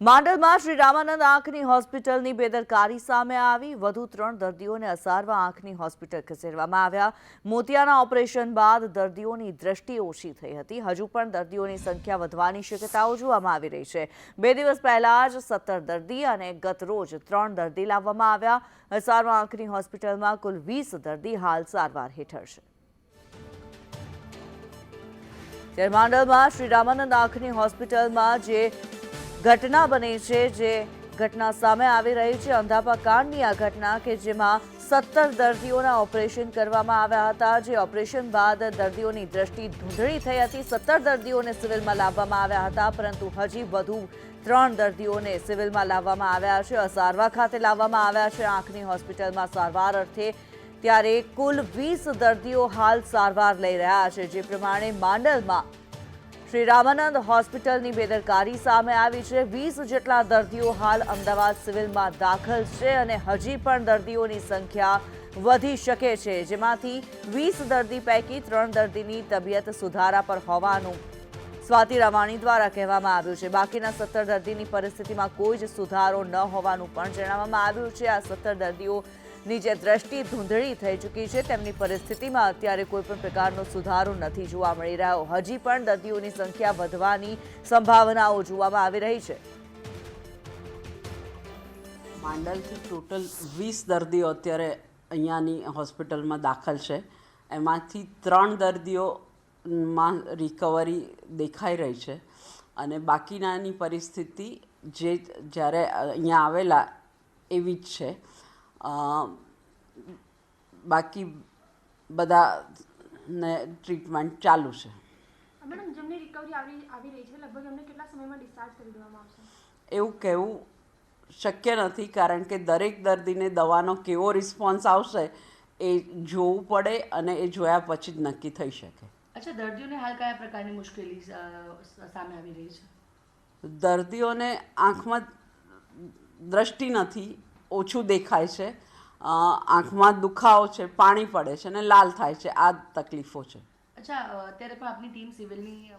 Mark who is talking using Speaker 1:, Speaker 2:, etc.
Speaker 1: માંડલમાં શ્રી રામાનંદ આંખની હોસ્પિટલની બેદરકારી સામે આવી. વધુ ત્રણ દર્દીઓને અસારવા આંખની હોસ્પિટલ ખસેડવામાં આવ્યા. મોતિયાના ઓપરેશન બાદ દર્દીઓની દ્રષ્ટિ ઓછી થઈ હતી. હજુ પણ દર્દીઓની સંખ્યા વધવાની શક્યતાઓ જોવામાં આવી રહી છે. બે દિવસ પહેલા જ સત્તર દર્દી અને ગત રોજ ત્રણ દર્દી લાવવામાં આવ્યા. અસારવા આંખની હોસ્પિટલમાં કુલ વીસ દર્દી હાલ સારવાર હેઠળ છે. ત્યારે માંડલમાં શ્રી રામાનંદ આંખની હોસ્પિટલમાં જે ઘટના બની છે જે ઘટના સામે આવી રહી છે. અંધાપા કાંડની આ ઘટના કે જેમાં સત્તર દર્દીઓના ઓપરેશન કરવામાં આવ્યા હતા, જે ઓપરેશન બાદ દર્દીઓની દ્રષ્ટિ ધૂંધળી થઈ હતી. સત્તર દર્દીઓને સિવિલમાં લાવવામાં આવ્યા હતા, પરંતુ હજી વધુ ત્રણ દર્દીઓને સિવિલમાં લાવવામાં આવ્યા છે. સારવાર ખાતે લાવવામાં આવ્યા છે. આંખની હોસ્પિટલમાં સારવાર અર્થે ત્યારે કુલ વીસ દર્દીઓ હાલ સારવાર લઈ રહ્યા છે. જે પ્રમાણે માંડલમાં શ્રી રામાનંદ હોસ્પિટલની બેદરકારી સામે આવી છે. વીસ જેટલા દર્દીઓ હાલ અમદાવાદ સિવિલમાં દાખલ છે અને હજી પણ દર્દીઓની સંખ્યા વધી શકે છે. જેમાંથી વીસ દર્દી પૈકી ત્રણ દર્દીની તબિયત સુધારા પર હોવાનું સ્વાતિ રવાણી દ્વારા કહેવામાં આવ્યું છે. બાકીના સત્તર દર્દીની પરિસ્થિતિમાં કોઈ જ સુધારો ન હોવાનું પણ જણાવવામાં આવ્યું છે. આ સત્તર દર્દીઓની જે દ્રષ્ટિ ધૂંધળી થઈ ચૂકી છે, તેમની પરિસ્થિતિમાં અત્યારે કોઈ પણ પ્રકારનો સુધારો નથી જોવા મળી રહ્યો. હજી પણ દર્દીઓની સંખ્યા વધવાની સંભાવનાઓ જોવામાં આવી રહી છે.
Speaker 2: માંડલથી ટોટલ વીસ દર્દીઓ અત્યારે અહીંયાની હોસ્પિટલમાં દાખલ છે. એમાંથી ત્રણ દર્દીઓમાં રિકવરી દેખાઈ રહી છે. અને બાકીનાની પરિસ્થિતિ જે જ્યારે અહીંયા આવેલા એવી જ છે. અ, બાકી બધાને ટ્રીટમેન્ટ ચાલુ છે.
Speaker 3: મેડમ જેમની રિકવરી આવી આવી રહી છે લગભગ એમને કેટલા સમયમાં ડિસ્ચાર્જ કરી દેવામાં આવશે?
Speaker 2: એવું કહેવું શક્ય નથી કારણ કે દરેક દર્દીને દવાનો કેવો રિસ્પોન્સ આવશે એ જોવું પડે અને એ જોયા પછી જ નક્કી થઈ શકે.
Speaker 4: અચ્છા દર્દીઓને હાલ કયા પ્રકારની મુશ્કેલી સામે આવી રહી છે?
Speaker 2: દર્દીઓને આંખમાં દ્રષ્ટિ નથી ઓછું દેખાય છે. આંખમાં દુખાવો છે, પાણી પડે છે અને લાલ થાય છે. આ તકલીફો છે.
Speaker 4: અચ્છા અત્યારે પણ આપની ટીમ સિવિલની